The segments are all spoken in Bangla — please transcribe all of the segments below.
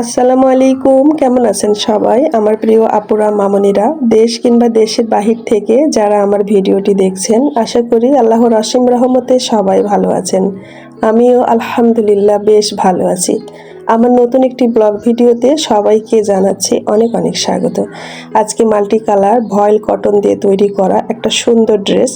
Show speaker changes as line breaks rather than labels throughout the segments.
আসসালামু আলাইকুম কেমন আছেন সবাই? আমার প্রিয় আপুরা, মামনিরা, দেশ কিংবা দেশের বাহির থেকে যারা আমার ভিডিওটি দেখছেন, আশা করি আল্লাহর অসীম রহমতে সবাই ভালো আছেন। আমিও আলহামদুলিল্লাহ বেশ ভালো আছি। আমার নতুন একটি ব্লগ ভিডিওতে সবাইকে জানাচ্ছি অনেক অনেক স্বাগত। আজকে মাল্টি কালার ভয়েল কটন দিয়ে তৈরি করা একটা সুন্দর ড্রেস।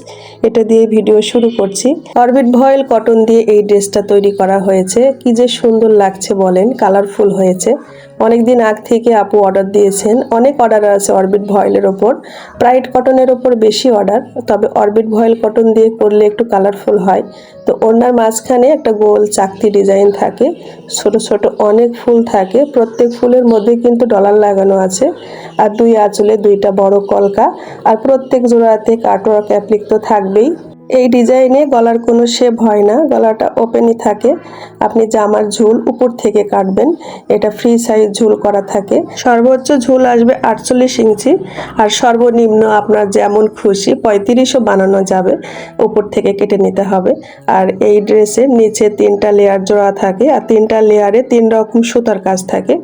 এটা দিয়ে ভিডিও শুরু করছি। অরবিট ভয়েল কটন দিয়ে এই ড্রেসটা তৈরি করা হয়েছে। কি যে সুন্দর লাগছে বলেন, কালারফুল হয়েছে। অনেক দিন আগ থেকে আপু অর্ডার দিয়েছেন। অনেক অর্ডার আছে অরবিট ভয়েলের ওপর। প্রাইড কটনের ওপর বেশি অর্ডার তবে অরবিট ভয়েল কটন দিয়ে করলে একটু কালারফুল হয়। তো ওনার মাঝখানে একটা গোল চাকতি ডিজাইন থাকে। ছোট ছোট অনেক ফুল থাকে। প্রত্যেক ফুলের মধ্যে কিন্তু ডলার লাগানো আছে। আর দুই আঁচলে দুইটা বড় কলকা। আর প্রত্যেক জোড়াতে কাটওয়ার্ক অ্যাপ্লিক তো থাকবেই। এই ডিজাইনে গলার কোনো শেপ হয় না, গলাটা ওপেনই থাকে। আপনি জামার ঝুল উপর থেকে কাটবেন, এটা ফ্রি সাইজ ঝুল করা থাকে। সর্বোচ্চ ঝুল আসবে আটচল্লিশ ইঞ্চি, আর সর্বনিম্ন আপনার যেমন খুশি পঁয়ত্রিশও বানানো যাবে, উপর থেকে কেটে নিতে হবে। আর এই ড্রেসের নিচে তিনটা লেয়ার জোড়া থাকে, আর তিনটা লেয়ারে তিন রকম সুতার কাজ থাকে।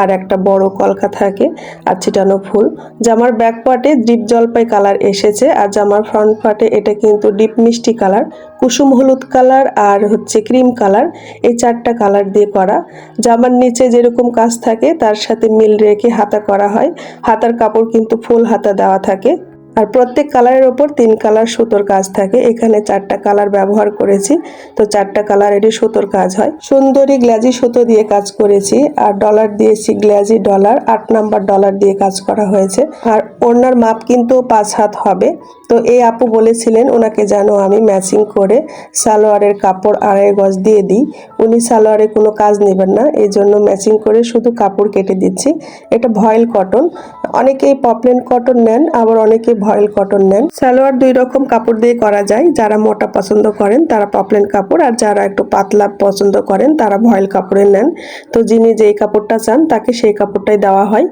আর একটা বড় কলকা থাকে, আর ছিটানো ফুল। জামার ব্যাক পার্টে ডিপ জলপাই কালার এসেছে, আর জামার ফ্রন্ট পার্টে এটা কিন্তু ডিপ মিষ্টি কালার, কুসুম হলুদ কালার আর হচ্ছে ক্রিম কালার। এই চারটা কালার দিয়ে করা। জামার নিচে যেরকম কাজ থাকে, তার সাথে মিল রেখে হাতা করা হয়। হাতার কাপড় কিন্তু ফুল হাতা দেওয়া থাকে। আর প্রত্যেক কালারের ওপর তিন কালার সুতোর কাজ থাকে। এখানে চারটা কালার ব্যবহার করেছি। তো চারটা কালারেরই সুতোর কাজ হয়। সুন্দরী গ্ল্যাজি সুতো দিয়ে কাজ করেছি আর ডলার দিয়েছি গ্ল্যাজি ডলার। আট নাম্বার ডলার দিয়ে কাজ করা হয়েছে। আর ওনার মাপ কিন্তু পাঁচ হাত হবে। তো এই আপু বলেছিলেন, ওনাকে যেন আমি ম্যাচিং করে সালোয়ারের কাপড় আড়াই গজ দিয়ে দিই। উনি সালোয়ারে কোনো কাজ নেবেন না। এই জন্য ম্যাচিং করে শুধু কাপড় কেটে দিচ্ছি। এটা ভয়েল কটন। অনেকেই পপলেন কটন নেন, আবার অনেকে ভয়েল কটন নেন। সালোয়ার দুই রকম কাপড় দিয়ে করা যায়। যারা মোটা পছন্দ করেন, তারা পপলেন কাপড়, আর যারা একটু পাতলা পছন্দ করেন, তারা ভয়েল কাপড়ে নেন। তো যিনি যেই কাপড়টা চান, তাকে সেই কাপড়টাই দেওয়া হয়।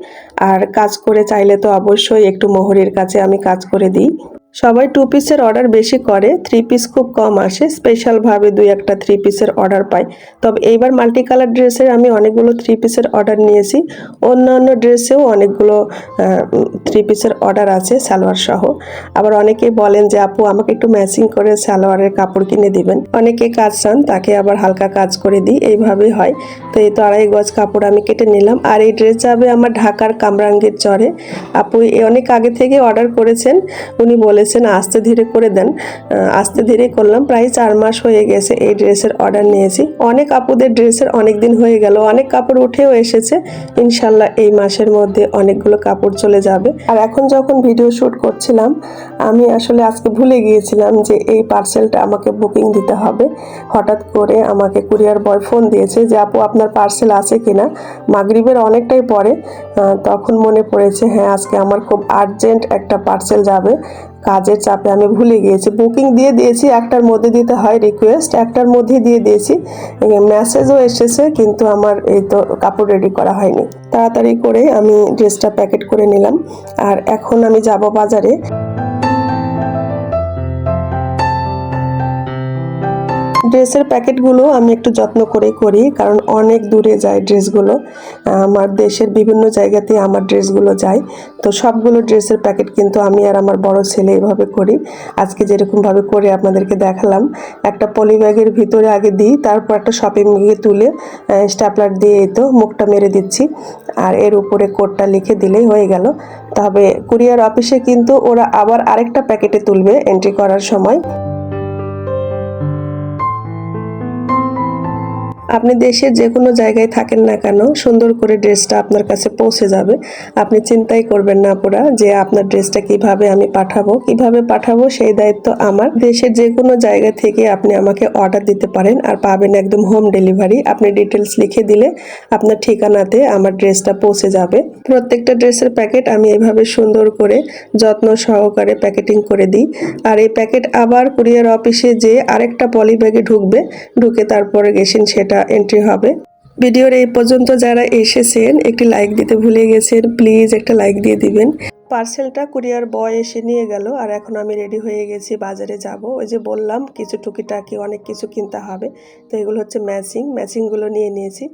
আর কাজ করে চাইলে তো অবশ্যই একটু মোহরের কাছে আমি কাজ করে দিই। সবাই টু পিসের অর্ডার বেশি করে থ্রি পিস খুব কম আসে স্পেশালভাবে দুই একটা থ্রি পিসের অর্ডার পাই। তবে এইবার মাল্টি কালার ড্রেসের আমি অনেকগুলো থ্রি পিসের অর্ডার নিয়েছি। অন্যান্য ড্রেসেও অনেকগুলো থ্রি পিসের অর্ডার আছে, সালোয়ার সহ। আবার অনেকেই বলেন যে, আপু, আমাকে একটু ম্যাচিং করে সালোয়ারের কাপড় কিনে দিবেন। অনেকে কাজ চান, তাকে আবার হালকা কাজ করে দিই, এইভাবেই হয়। তো এই তো আড়াই গজ কাপড় আমি কেটে নিলাম। আর এই ড্রেস যাবে আমার ঢাকার কামরাঙ্গের চরে। আপু অনেক আগে থেকে অর্ডার করেছেন। উনি বলেছেন আস্তে ধীরে করে দেন। আস্তে ধীরে করলাম, প্রায় চার মাস হয়ে গেছে এই ড্রেসের অর্ডার নিয়েছি। অনেক আপুদের ড্রেসের অনেক দিন হয়ে গেল, অনেক কাপড় উঠেও এসেছে। ইনশাল্লাহ এই মাসের মধ্যে অনেকগুলো কাপড় চলে যাবে। আর এখন যখন ভিডিও শ্যুট করছিলাম, আমি আসলে আজকে ভুলে গিয়েছিলাম যে এই পার্সেলটা আমাকে বুকিং দিতে হবে। হঠাৎ করে আমাকে কুরিয়ার বয় ফোন দিয়েছে যে, আপু, আপনার পার্সেল আছে কিনা? মাগরিবের অনেকটাই পরে তখন মনে পড়েছে হ্যাঁ আজকে আমার খুব আর্জেন্ট একটা পার্সেল যাবে। কাজের চাপে আমি ভুলে গিয়েছি। বুকিং দিয়ে দিয়েছি, একটার মধ্যে দিতে হয় রিকোয়েস্ট একটার মধ্যে দিয়ে দিয়েছি। মেসেজও এসেছে, কিন্তু আমার এই তো কাপড় রেডি করা হয়নি। তাড়াতাড়ি করে আমি ড্রেসটা প্যাকেট করে নিলাম। আর এখন আমি যাব বাজারে। ড্রেসের প্যাকেটগুলো আমি একটু যত্ন করে করি, কারণ অনেক দূরে যায় ড্রেসগুলো। আমার দেশের বিভিন্ন জায়গাতে আমার ড্রেসগুলো যায়। তো সবগুলো ড্রেসের প্যাকেট কিন্তু আমি আর আমার বড় ছেলে এইভাবে করি। আজকে যেরকমভাবে করে আপনাদেরকে দেখালাম, একটা পলি ব্যাগের ভিতরে আগে দিই, তারপর একটা শপিং ব্যাগে তুলে স্ট্যাপলার দিয়ে তো মুখটা মেরে দিচ্ছি। আর এর উপরে কোডটা লিখে দিলেই হয়ে গেল। তবে কুরিয়ার অফিসে কিন্তু ওরা আবার আরেকটা প্যাকেটে তুলবে এন্ট্রি করার সময়। আপনি দেশের যে কোনো জায়গায় থাকেন না কেন, সুন্দর করে ড্রেসটা আপনার কাছে পৌঁছে যাবে। আপনি চিন্তাই করবেন না পুরা যে আপনার ড্রেসটা কীভাবে আমি পাঠাবো। কীভাবে পাঠাবো সেই দায়িত্ব আমার। দেশের যে কোনো জায়গা থেকে আপনি আমাকে অর্ডার দিতে পারেন আর পাবেন একদম হোম ডেলিভারি আপনি ডিটেলস লিখে দিলে আপনার ঠিকানাতে আমার ড্রেসটা পৌঁছে যাবে। প্রত্যেকটা ড্রেসের প্যাকেট আমি এভাবে সুন্দর করে যত্ন সহকারে প্যাকেটিং করে দিই। আর এই প্যাকেট আবার কুরিয়ার অফিসে যে আরেকটা পলি ব্যাগে ঢুকবে। ঢুকে তারপরে গেছেন সেটা এন্ট্রি হবে। ভিডিওর এই পর্যন্ত যারা এসেছেন, একটি লাইক দিতে ভুলে গেছেন প্লিজ একটা লাইক দিয়ে দিবেন। পার্সেলটা কুরিয়ার বয় এসে নিয়ে গেল, আর এখন আমি রেডি হয়ে গেছি বাজারে যাব। ওই যে বললাম, কিছু টুকিটাকি অনেক কিছু কিনতে হবে। তো এগুলো হচ্ছে ম্যাচিং, ম্যাচিংগুলো নিয়ে নিয়েছি।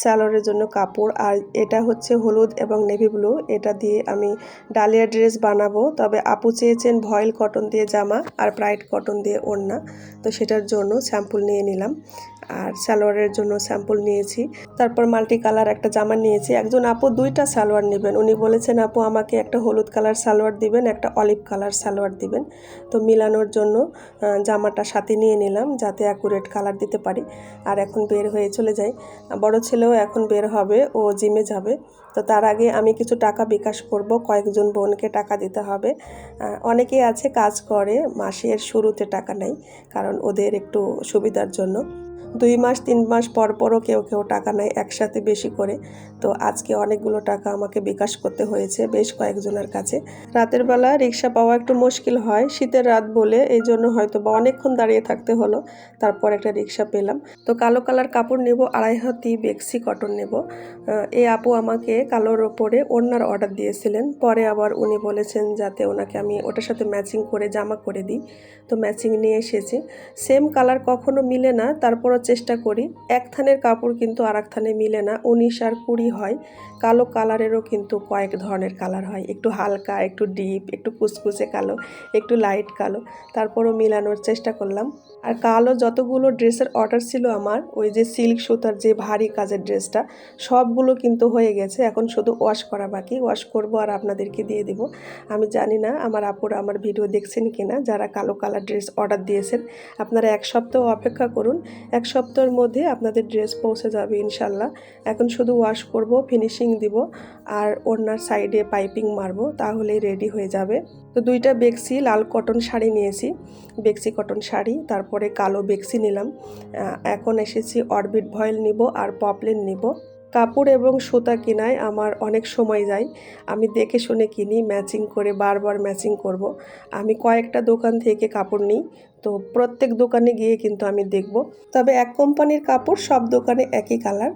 স্যালোয়ারের জন্য কাপড়, আর এটা হচ্ছে হলুদ এবং নেভি ব্লু। এটা দিয়ে আমি ডালিয়া ড্রেস বানাবো। তবে আপু চেয়েছেন ভয়েল কটন দিয়ে জামা আর ব্রাইট কটন দিয়ে ওড়না। তো সেটার জন্য স্যাম্পল নিয়ে নিলাম। আর সালোয়ারের জন্য স্যাম্পল নিয়েছি। তারপর মাল্টি কালার একটা জামা নিয়েছি। একজন আপু দুইটা সালোয়ার নেবেন। উনি বলেছেন, আপু, আমাকে একটা হলুদ কালার সালোয়ার দিবেন, একটা অলিভ কালার সালোয়ার দিবেন। তো মিলানোর জন্য জামাটা সাথে নিয়ে নিলাম যাতে অ্যাকুরেট কালার দিতে পারি। আর এখন বের হয়ে চলে যাই। বড় ছেলেও এখন বের হবে, ও জিমে যাবে। তো তার আগে আমি কিছু টাকা বিকাশ করব, কয়েকজন বোনকে টাকা দিতে হবে। অনেকেই আছে কাজ করে, মাসের শুরুতে টাকা নেয়, কারণ ওদের একটু সুবিধার জন্য। দুই মাস, তিন মাস পর পরও কেউ কেউ টাকা নেয় একসাথে বেশি করে। তো আজকে অনেকগুলো টাকা আমাকে বিকাশ করতে হয়েছে বেশ কয়েকজনের কাছে। রাতের বেলা রিক্সা পাওয়া একটু মুশকিল হয়। শীতের রাত বলে এই জন্য হয়তো বা অনেকক্ষণ দাঁড়িয়ে থাকতে হলো। তারপর একটা রিক্সা পেলাম। তো কালো কালার কাপড় নেব, আড়াই হাতি বেক্সি কটন নেব। এই আপু আমাকে কালোর ওপরে ওড়নার অর্ডার দিয়েছিলেন। পরে আবার উনি বলেছেন যাতে ওনাকে আমি ওটার সাথে ম্যাচিং করে, জামা করে দিই। তো ম্যাচিং নিয়ে এসেছি। সেম কালার কখনো মিলে না। তারপরও চেষ্টা করি। এক থানের কাপড় কিন্তু আর এক থানে মিলে না। উনিশ আর কুড়ি হয়। কালো কালারেরও কিন্তু কয়েক ধরনের কালার হয়। একটু হালকা, একটু ডিপ, একটু কুচকুচে কালো, একটু লাইট কালো, তারপরও মিলানোর চেষ্টা করলাম। আর কালো যতগুলো ড্রেসের অর্ডার ছিল আমার, ওই যে সিল্ক সুতার যে ভারী কাজের ড্রেসটা, সবগুলো কিন্তু হয়ে গেছে। এখন শুধু ওয়াশ করা বাকি। ওয়াশ করব আর আপনাদেরকে দিয়ে দিব। আমি জানি না আমার আপুরা আমার ভিডিও দেখছেন কি না যারা কালো কালার ড্রেস অর্ডার দিয়েছেন। আপনারা এক সপ্তাহ অপেক্ষা করুন। এক সপ্তাহের মধ্যে আপনাদের ড্রেস পৌঁছে যাবে ইনশাল্লাহ। এখন শুধু ওয়াশ করব ফিনিশিং দিব, আর ওনার সাইডে পাইপিং মারবো, তাহলেই রেডি হয়ে যাবে। তো দুইটা বেক্সি, লাল কটন শাড়ি নিয়েছি, বেক্সি কটন শাড়ি, তারপরে কালো বেক্সি নিলাম। এখন এসেছি অরবিট ভয়েল নিব আর পপলেন নিব। কাপড় এবং সুতা কেনায় আমার অনেক সময় যায়। আমি দেখে শুনে কিনি ম্যাচিং করে বারবার ম্যাচিং করব। আমি কয়েকটা দোকান থেকে কাপড় নিই তো প্রত্যেক দোকানে গিয়ে কিন্তু আমি দেখব। তবে এক কোম্পানির কাপড় সব দোকানে একই কালার।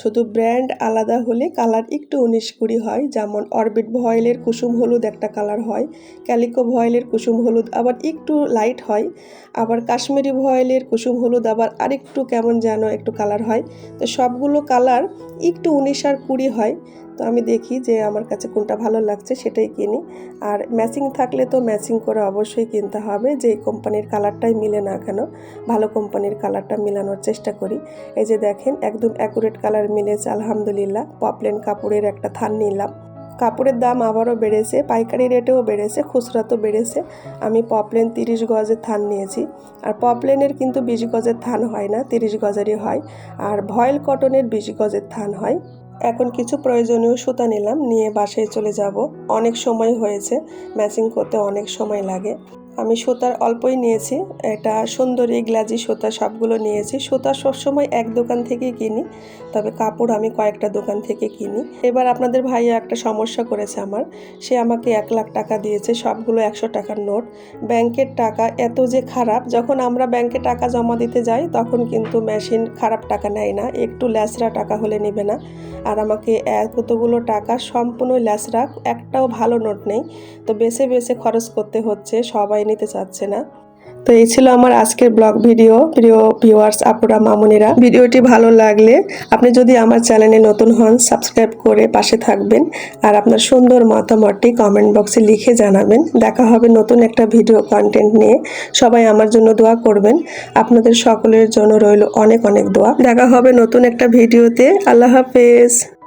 শুধু ব্র্যান্ড আলাদা হলে কালার একটু উনিশ কুড়ি হয়। যেমন অরবিট ভয়েলের কুসুম হলুদ একটা কালার হয়, ক্যালিকো ভয়েলের কুসুম হলুদ আবার একটু লাইট হয়, আবার কাশ্মীরি ভয়েলের কুসুম হলুদ আবার আরেকটু কেমন যেন একটু কালার হয়। তো সবগুলো কালার একটু উনিশ আর কুড়ি হয়। তো আমি দেখি যে আমার কাছে কোনটা ভালো লাগছে সেটাই কিনি। আর ম্যাচিং থাকলে তো ম্যাচিং করে অবশ্যই কিনতে হবে, যে কোম্পানির কালারটাই মিলে না কেন, ভালো কোম্পানির কালারটা মেলানোর চেষ্টা করি। এই যে দেখেন, একদম অ্যাকুরেট কালার মিলেছে, আলহামদুলিল্লাহ। পপলেন কাপড়ের একটা থান নিলাম। কাপড়ের দাম আবারও বেড়েছে, পাইকারি রেটেও বেড়েছে খুচরা তো বেড়েছে। আমি পপলেন তিরিশ গজের থান নিয়েছি। আর পপলেনের কিন্তু বিশ গজের থান হয় না, তিরিশ গজেরই হয়। আর ভয়েল কটনের বিশ গজের থান হয়। এখন কিছু প্রয়োজনীয় সুতা নিলাম, নিয়ে বাসায় চলে যাব। অনেক সময় হয়েছে, ম্যাচিং করতে অনেক সময় লাগে। আমি সুতার অল্পই নিয়েছি এটা সুন্দরী গ্লাজি সুতা সবগুলো নিয়েছি। সুতা সবসময় এক দোকান থেকেই কিনি, তবে কাপড় আমি কয়েকটা দোকান থেকে কিনি। এবার আপনাদের ভাইয়া একটা সমস্যা করেছে আমার, সে আমাকে এক লাখ টাকা দিয়েছে, সবগুলো একশো টাকার নোট। ব্যাংকের টাকা এত যে খারাপ, যখন আমরা ব্যাংকে টাকা জমা দিতে যাই, তখন কিন্তু মেশিন খারাপ টাকা নেয় না, একটু ল্যাসরা টাকা হলে নেবে না। আর আমাকে এতগুলো টাকা সম্পূর্ণ ল্যাসরা, একটাও ভালো নোট নেই। তো বেছে বেছে খরচ করতে হচ্ছে, সবাই নিতে চাচ্ছে না। তো এই ছিল আমার আজকের ব্লগ ভিডিও। প্রিয় ভিউয়ার্স আপুরা, মামুনিরা, ভিডিওটি ভালো লাগলে আপনি যদি আমার চ্যানেলে নতুন হন সাবস্ক্রাইব করে পাশে থাকবেন আর আপনার সুন্দর মতামতটি কমেন্ট বক্সে লিখে জানাবেন। দেখা হবে নতুন একটা ভিডিও কন্টেন্ট নিয়ে। সবাই আমার জন্য দোয়া করবেন। আপনাদের সকলের জন্য রইল অনেক অনেক দোয়া। দেখা হবে নতুন একটা ভিডিওতে। আল্লাহ হাফেজ।